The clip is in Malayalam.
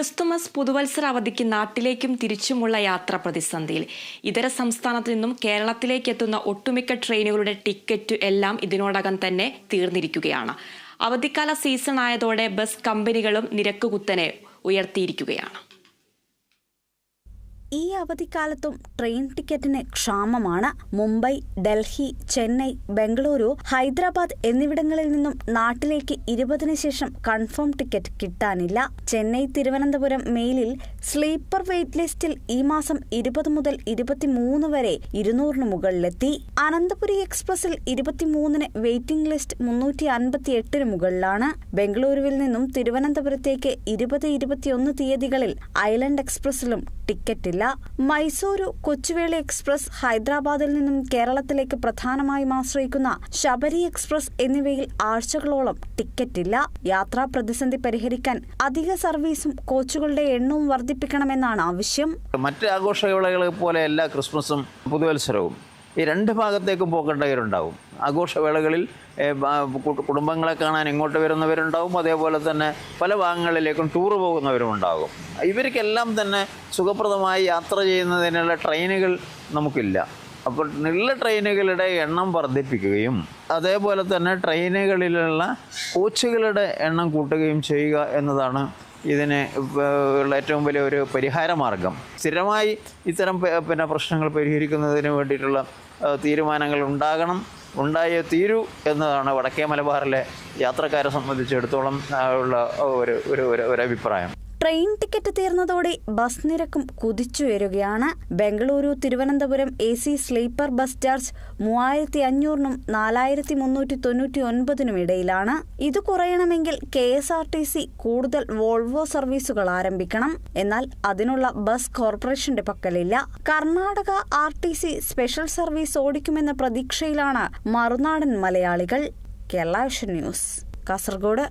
ക്രിസ്തുമസ് പുതുവത്സര അവധിക്ക് നാട്ടിലേക്കും തിരിച്ചുമുള്ള യാത്ര പ്രതിസന്ധിയിൽ. ഇതര സംസ്ഥാനത്തു നിന്നും കേരളത്തിലേക്ക് എത്തുന്ന ഒട്ടുമിക്ക ട്രെയിനുകളുടെ ടിക്കറ്റ് എല്ലാം ഇതിനോടകം തന്നെ തീർന്നിരിക്കുകയാണ്. അവധിക്കാല സീസൺ ആയതോടെ ബസ് കമ്പനികളും നിരക്ക് കുത്തനെ ഉയർത്തിയിരിക്കുകയാണ്. അവധിക്കാലത്തും ട്രെയിൻ ടിക്കറ്റിന് ക്ഷാമമാണ്. മുംബൈ ഡൽഹി ചെന്നൈ ബംഗളൂരു ഹൈദരാബാദ് എന്നിവിടങ്ങളിൽ നിന്നും നാട്ടിലേക്ക് ഇരുപതിന് ശേഷം കൺഫേം ടിക്കറ്റ് കിട്ടാനില്ല. ചെന്നൈ തിരുവനന്തപുരം മെയിലിൽ സ്ലീപ്പർ വെയിറ്റ് ലിസ്റ്റിൽ ഈ മാസം ഇരുപത് മുതൽ ഇരുപത്തിമൂന്ന് വരെ ഇരുന്നൂറിന് മുകളിലെത്തി. അനന്തപുരി എക്സ്പ്രസിൽ ഇരുപത്തിമൂന്നിന് വെയിറ്റിംഗ് ലിസ്റ്റ് മുന്നൂറ്റി അൻപത്തി എട്ടിന് മുകളിലാണ്. ബംഗളൂരുവിൽ നിന്നും തിരുവനന്തപുരത്തേക്ക് ഇരുപത് ഇരുപത്തിയൊന്ന് തീയതികളിൽ ഐലൻഡ് എക്സ്പ്രസിലും ടിക്കറ്റില്ല. മൈസൂരു കൊച്ചുവേളി എക്സ്പ്രസ് ഹൈദരാബാദിൽ നിന്നും കേരളത്തിലേക്ക് പ്രധാനമായും ആശ്രയിക്കുന്ന ശബരി എക്സ്പ്രസ് എന്നിവയിൽ ആഴ്ചകളോളം ടിക്കറ്റില്ല. യാത്രാ പ്രതിസന്ധി പരിഹരിക്കാൻ അധിക സർവീസും കോച്ചുകളുടെ എണ്ണവും വർദ്ധിപ്പിക്കണമെന്നാണ് ആവശ്യം. മറ്റ് ആഘോഷവേളകളെ പോലെ എല്ലാ ക്രിസ്മസും പുതുവത്സരവും ഈ രണ്ട് ഭാഗത്തേക്കും പോകേണ്ടവരുണ്ടാവും ആഘോഷവേളകളിൽ കുടുംബങ്ങളെ കാണാൻ ഇങ്ങോട്ട് വരുന്നവരുണ്ടാവും. അതേപോലെ തന്നെ പല ഭാഗങ്ങളിലേക്കും ടൂർ പോകുന്നവരും ഉണ്ടാകും ഇവർക്കെല്ലാം തന്നെ സുഖപ്രദമായി യാത്ര ചെയ്യുന്നതിനുള്ള ട്രെയിനുകൾ നമുക്കില്ല. അപ്പോൾ ഉള്ള ട്രെയിനുകളുടെ എണ്ണം വർദ്ധിപ്പിക്കുകയും അതേപോലെ തന്നെ ട്രെയിനുകളിലുള്ള കോച്ചുകളുടെ എണ്ണം കൂട്ടുകയും ചെയ്യുക എന്നതാണ് ഇതിന് ഉള്ള ഏറ്റവും വലിയ ഒരു പരിഹാര മാർഗം സ്ഥിരമായി ഇത്തരം പിന്നെ പ്രശ്നങ്ങൾ പരിഹരിക്കുന്നതിന് വേണ്ടിയിട്ടുള്ള തീരുമാനങ്ങൾ ഉണ്ടാകണം. ഉണ്ടായേ തീരൂ എന്നതാണ് വടക്കേ മലബാറിലെ യാത്രക്കാരെ സംബന്ധിച്ചിടത്തോളം ഉള്ള ഒരു ഒരു ഒരു- അഭിപ്രായം. ട്രെയിൻ ടിക്കറ്റ് തീർന്നതോടെ ബസ് നിരക്കും കുതിച്ചുയരുകയാണ് Bengaluru Thiruvananthapuram A C sleeper bus charge മൂവായിരത്തി അഞ്ഞൂറിനും നാലായിരത്തി മുന്നൂറ്റി തൊണ്ണൂറ്റി ഒൻപതിനും ഇടയിലാണ്. ഇത് കുറയണമെങ്കിൽ K S R T C കൂടുതൽ വോൾവോ സർവീസുകൾ ആരംഭിക്കണം. എന്നാൽ അതിനുള്ള ബസ് കോർപ്പറേഷന്റെ പക്കലില്ല. Karnataka R T C special service ഓടിക്കുമെന്ന പ്രതീക്ഷയിലാണ് മറുനാടൻ മലയാളികൾ. കേരള ന്യൂസ് കാസർഗോഡ്.